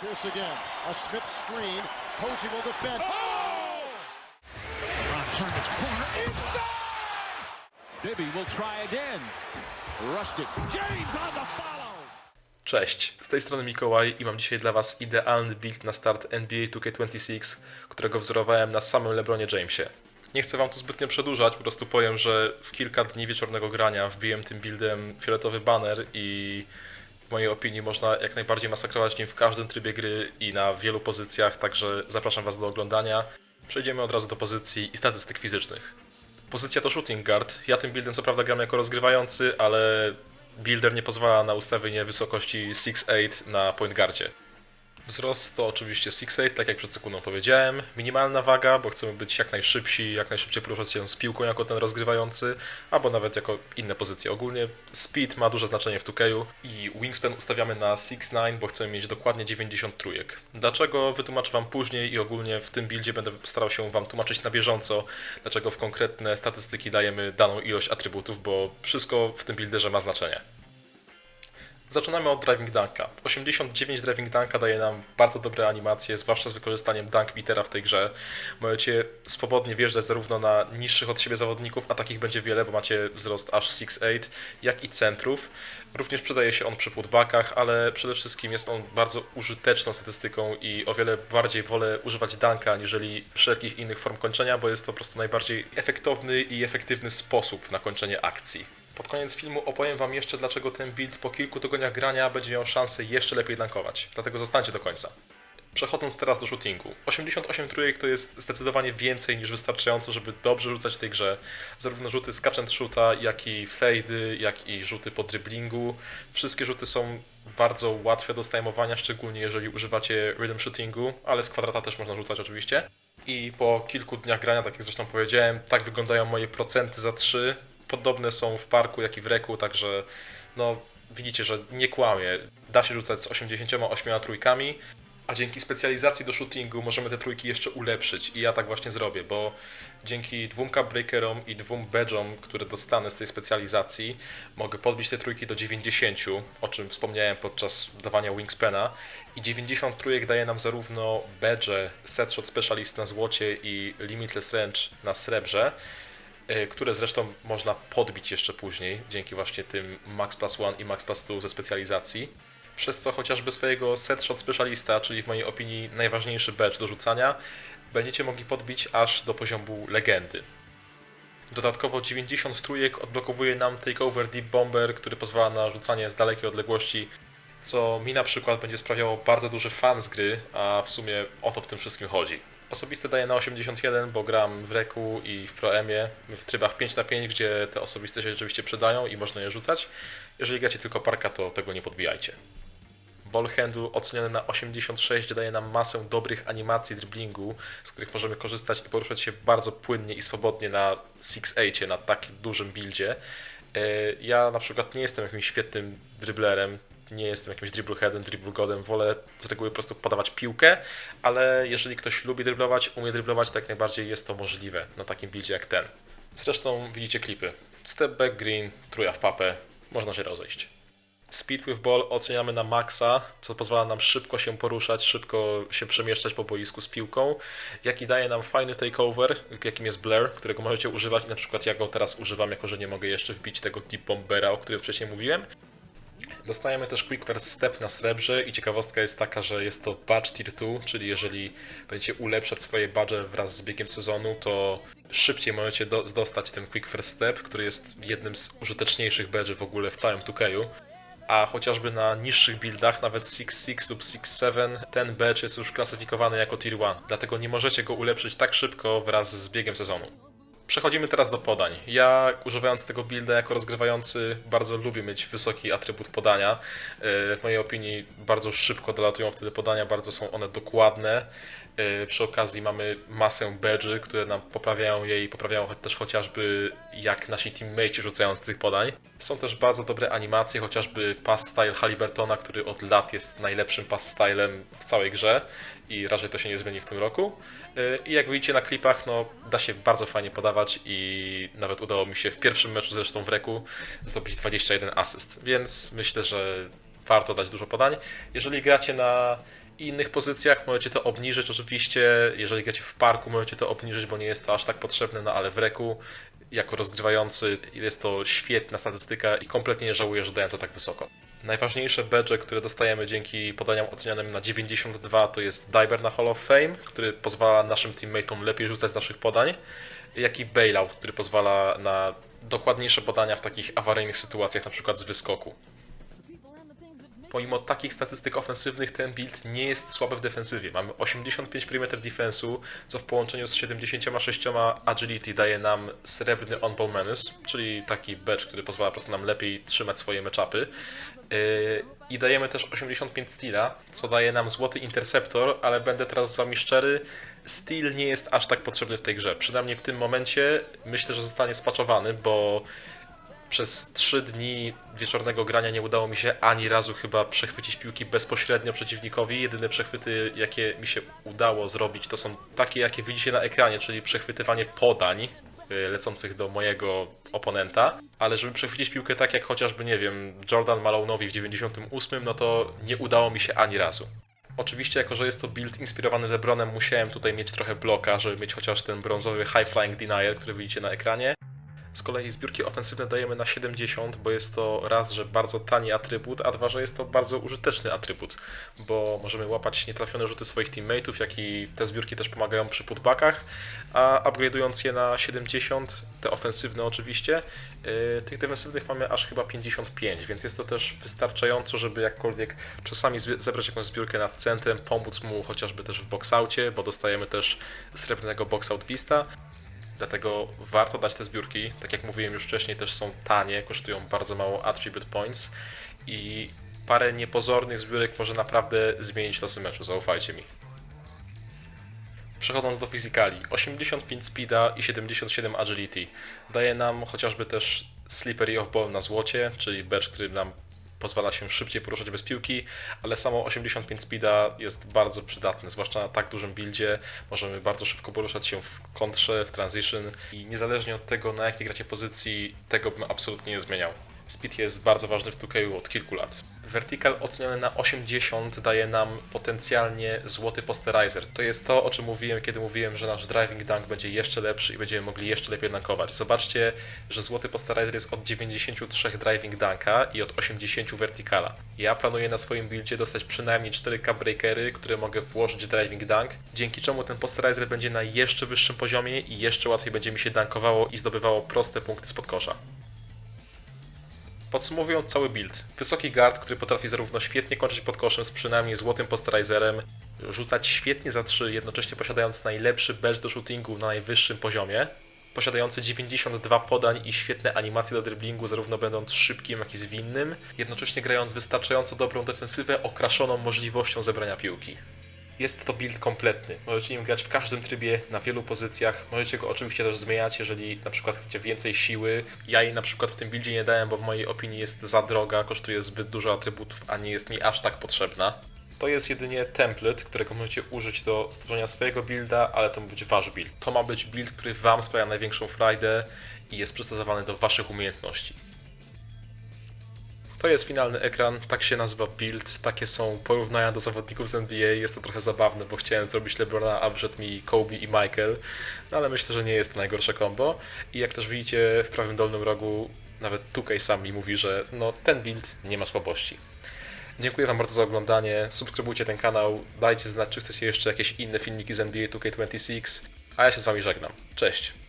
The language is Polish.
Pierce again. A Smith screen. Posey will defend. Oh! Corner inside. Bibby will try again. Rushed it. James on the follow. Cześć, z tej strony Mikołaj i mam dzisiaj dla Was idealny build na start NBA 2K26, którego wzorowałem na samym LeBronie Jamesie. Nie chcę Wam tu zbytnio przedłużać, po prostu powiem, że w kilka dni wieczornego grania wbiłem tym buildem fioletowy banner i w mojej opinii można jak najbardziej masakrować nim w każdym trybie gry i na wielu pozycjach, także zapraszam Was do oglądania. Przejdziemy od razu do pozycji i statystyk fizycznych. Pozycja to shooting guard. Ja tym buildem co prawda gram jako rozgrywający, ale builder nie pozwala na ustawienie wysokości 6'8 na point guardzie. Wzrost to oczywiście 6'8, tak jak przed sekundą powiedziałem. Minimalna waga, bo chcemy być jak najszybsi, jak najszybciej poruszać się z piłką jako ten rozgrywający, albo nawet jako inne pozycje. Ogólnie speed ma duże znaczenie w 2K i wingspan ustawiamy na 6'9, bo chcemy mieć dokładnie 90 trójek. Dlaczego wytłumaczę Wam później i ogólnie w tym buildzie będę starał się Wam tłumaczyć na bieżąco, dlaczego w konkretne statystyki dajemy daną ilość atrybutów, bo wszystko w tym builderze ma znaczenie. Zaczynamy od driving dunka. 89 driving dunka daje nam bardzo dobre animacje, zwłaszcza z wykorzystaniem dunk metera w tej grze. Możecie swobodnie wjeżdżać zarówno na niższych od siebie zawodników, a takich będzie wiele, bo macie wzrost aż 6'8, jak i centrów. Również przydaje się on przy putbackach, ale przede wszystkim jest on bardzo użyteczną statystyką i o wiele bardziej wolę używać dunka, aniżeli wszelkich innych form kończenia, bo jest to po prostu najbardziej efektowny i efektywny sposób na kończenie akcji. Pod koniec filmu opowiem Wam jeszcze, dlaczego ten build po kilku tygodniach grania będzie miał szansę jeszcze lepiej dankować. Dlatego zostańcie do końca. Przechodząc teraz do shootingu. 88 trójek to jest zdecydowanie więcej niż wystarczająco, żeby dobrze rzucać w tej grze. Zarówno rzuty z catch and shoota, jak i fejdy, jak i rzuty po driblingu. Wszystkie rzuty są bardzo łatwe do stajmowania, szczególnie jeżeli używacie rhythm shootingu, ale z kwadrata też można rzucać oczywiście. I po kilku dniach grania, tak jak zresztą powiedziałem, tak wyglądają moje procenty za 3. Podobne są w parku, jak i w reku, także no widzicie, że nie kłamie. Da się rzucać z 88 trójkami, a dzięki specjalizacji do shootingu możemy te trójki jeszcze ulepszyć i ja tak właśnie zrobię, bo dzięki dwóm breakerom i dwóm badge'om, które dostanę z tej specjalizacji, mogę podbić te trójki do 90, o czym wspomniałem podczas dawania wingspana i 90 trójek daje nam zarówno badge, set shot specialist na złocie i limitless range na srebrze, które zresztą można podbić jeszcze później, dzięki właśnie tym Max Plus One i Max Plus 2 ze specjalizacji przez co chociażby swojego set shot specialista, czyli w mojej opinii najważniejszy badge do rzucania, będziecie mogli podbić aż do poziomu legendy. Dodatkowo 90 trójek odblokowuje nam Takeover Deep Bomber, który pozwala na rzucanie z dalekiej odległości, co mi na przykład będzie sprawiało bardzo duży fan z gry, a w sumie o to w tym wszystkim chodzi. Osobiste daję na 81, bo gram w Reku i w Proemie w trybach 5 na 5, gdzie te osobiste się rzeczywiście przydają i można je rzucać. Jeżeli gracie tylko parka, to tego nie podbijajcie. Ball handle oceniony na 86 daje nam masę dobrych animacji driblingu, z których możemy korzystać i poruszać się bardzo płynnie i swobodnie na 6-8, na takim dużym buildzie. E, Ja na przykład nie jestem jakimś świetnym driblerem, nie jestem jakimś dribbleheadem, dribblegodem, wolę z reguły po prostu podawać piłkę, ale jeżeli ktoś lubi driblować, umie driblować, tak najbardziej jest to możliwe na takim buildzie jak ten. Zresztą widzicie klipy. Step back green, truja w papę, można się rozejść. Speed with ball oceniamy na maksa, co pozwala nam szybko się poruszać, szybko się przemieszczać po boisku z piłką, jak i daje nam fajny takeover, jakim jest Blair, którego możecie używać i na przykład ja go teraz używam, jako że nie mogę jeszcze wbić tego Deep Bombera, o którym wcześniej mówiłem. Dostajemy też Quick First Step na srebrze i ciekawostka jest taka, że jest to badge tier 2, czyli jeżeli będziecie ulepszać swoje badge wraz z biegiem sezonu, to szybciej możecie do, dostać ten Quick First Step, który jest jednym z użyteczniejszych badge w ogóle w całym 2K a chociażby na niższych buildach, nawet 6.6 lub 6.7, ten badge jest już klasyfikowany jako Tier 1, dlatego nie możecie go ulepszyć tak szybko wraz z biegiem sezonu. Przechodzimy teraz do podań. Ja używając tego builda jako rozgrywający bardzo lubię mieć wysoki atrybut podania. Yy, W mojej opinii bardzo szybko dolatują wtedy podania, bardzo są one dokładne. Yy, Przy okazji mamy masę badge'y, które nam poprawiają je i poprawiają też chociażby jak nasi teammates rzucają z tych podań. Są też bardzo dobre animacje, chociażby pass style Halibertona, który od lat jest najlepszym pass stylem w całej grze i raczej to się nie zmieni w tym roku. Yy, I jak widzicie na klipach, no da się bardzo fajnie podawać i nawet udało mi się w pierwszym meczu zresztą w reku zdobyć 21 asyst, więc myślę, że warto dać dużo podań. Jeżeli gracie na innych pozycjach możecie to obniżyć oczywiście, jeżeli gracie w parku możecie to obniżyć, bo nie jest to aż tak potrzebne, no ale w reku jako rozgrywający jest to świetna statystyka i kompletnie nie żałuję, że dałem to tak wysoko. Najważniejsze badge, które dostajemy dzięki podaniom ocenianym na 92 to jest Diver na Hall of Fame, który pozwala naszym teammateom lepiej rzucać z naszych podań, jak i Bailout, który pozwala na dokładniejsze podania w takich awaryjnych sytuacjach, na przykład z wyskoku. Pomimo takich statystyk ofensywnych ten build nie jest słaby w defensywie. Mamy 85 perimeter defensu, co w połączeniu z 76 agility daje nam srebrny on-ball menace, czyli taki badge, który pozwala po prostu nam lepiej trzymać swoje matchupy. Yy, I dajemy też 85 steala, co daje nam złoty interceptor, ale będę teraz z wami szczery, Steel nie jest aż tak potrzebny w tej grze. Przynajmniej w tym momencie myślę, że zostanie spaczowany, bo przez 3 dni wieczornego grania nie udało mi się ani razu chyba przechwycić piłki bezpośrednio przeciwnikowi. Jedyne przechwyty, jakie mi się udało zrobić, to są takie, jakie widzicie na ekranie, czyli przechwytywanie podań y, lecących do mojego oponenta, ale żeby przechwycić piłkę tak jak chociażby, nie wiem, Jordan Malone'owi w 98, no to nie udało mi się ani razu. Oczywiście, jako że jest to build inspirowany LeBronem, musiałem tutaj mieć trochę bloka, żeby mieć chociaż ten brązowy High Flying Denier, który widzicie na ekranie. Z kolei zbiórki ofensywne dajemy na 70, bo jest to raz, że bardzo tani atrybut, a dwa, że jest to bardzo użyteczny atrybut, bo możemy łapać nietrafione rzuty swoich teammateów, jak i te zbiórki też pomagają przy putbackach, a upgrade'ując je na 70, te ofensywne oczywiście, yy, tych defensywnych mamy aż chyba 55, więc jest to też wystarczająco, żeby jakkolwiek czasami zebrać jakąś zbiórkę nad centrem, pomóc mu chociażby też w boxaucie, bo dostajemy też srebrnego boxout beasta, Dlatego warto dać te zbiórki. Tak jak mówiłem już wcześniej, też są tanie, kosztują bardzo mało attribute points i parę niepozornych zbiórek może naprawdę zmienić losy meczu, zaufajcie mi. Przechodząc do fizykali, 85 speeda i 77 agility daje nam chociażby też slippery of ball na złocie, czyli badge, który nam pozwala się szybciej poruszać bez piłki, ale samo 85 speeda jest bardzo przydatne, zwłaszcza na tak dużym buildzie. Możemy bardzo szybko poruszać się w kontrze, w transition i niezależnie od tego, na jakiej gracie pozycji, tego bym absolutnie nie zmieniał. Speed jest bardzo ważny w 2K od kilku lat. Vertical oceniony na 80 daje nam potencjalnie złoty posterizer. To jest to, o czym mówiłem, kiedy mówiłem, że nasz driving dunk będzie jeszcze lepszy i będziemy mogli jeszcze lepiej dunkować. Zobaczcie, że złoty posterizer jest od 93 driving dunka i od 80 verticala. Ja planuję na swoim buildzie dostać przynajmniej 4 cup breakery, które mogę włożyć w driving dunk, dzięki czemu ten posterizer będzie na jeszcze wyższym poziomie i jeszcze łatwiej będzie mi się dunkowało i zdobywało proste punkty spod kosza. Podsumowując cały build, wysoki guard, który potrafi zarówno świetnie kończyć pod koszem z przynajmniej złotym posterizerem, rzucać świetnie za 3, jednocześnie posiadając najlepszy badge do shootingu na najwyższym poziomie, posiadający 92 podań i świetne animacje do driblingu, zarówno będąc szybkim, jak i zwinnym, jednocześnie grając wystarczająco dobrą defensywę, okraszoną możliwością zebrania piłki. Jest to build kompletny. Możecie nim grać w każdym trybie, na wielu pozycjach. Możecie go oczywiście też zmieniać, jeżeli na przykład chcecie więcej siły. Ja jej na przykład w tym buildzie nie dałem, bo w mojej opinii jest za droga, kosztuje zbyt dużo atrybutów, a nie jest mi aż tak potrzebna. To jest jedynie template, którego możecie użyć do stworzenia swojego builda, ale to ma być wasz build. To ma być build, który wam sprawia największą frajdę i jest przystosowany do waszych umiejętności. To jest finalny ekran, tak się nazywa build, takie są porównania do zawodników z NBA, jest to trochę zabawne, bo chciałem zrobić LeBrona, a wszedł mi Kobe i Michael, no ale myślę, że nie jest to najgorsze combo i jak też widzicie w prawym dolnym rogu, nawet 2K sam mi mówi, że no ten build nie ma słabości. Dziękuję Wam bardzo za oglądanie, subskrybujcie ten kanał, dajcie znać, czy chcecie jeszcze jakieś inne filmiki z NBA 2K26, a ja się z Wami żegnam. Cześć!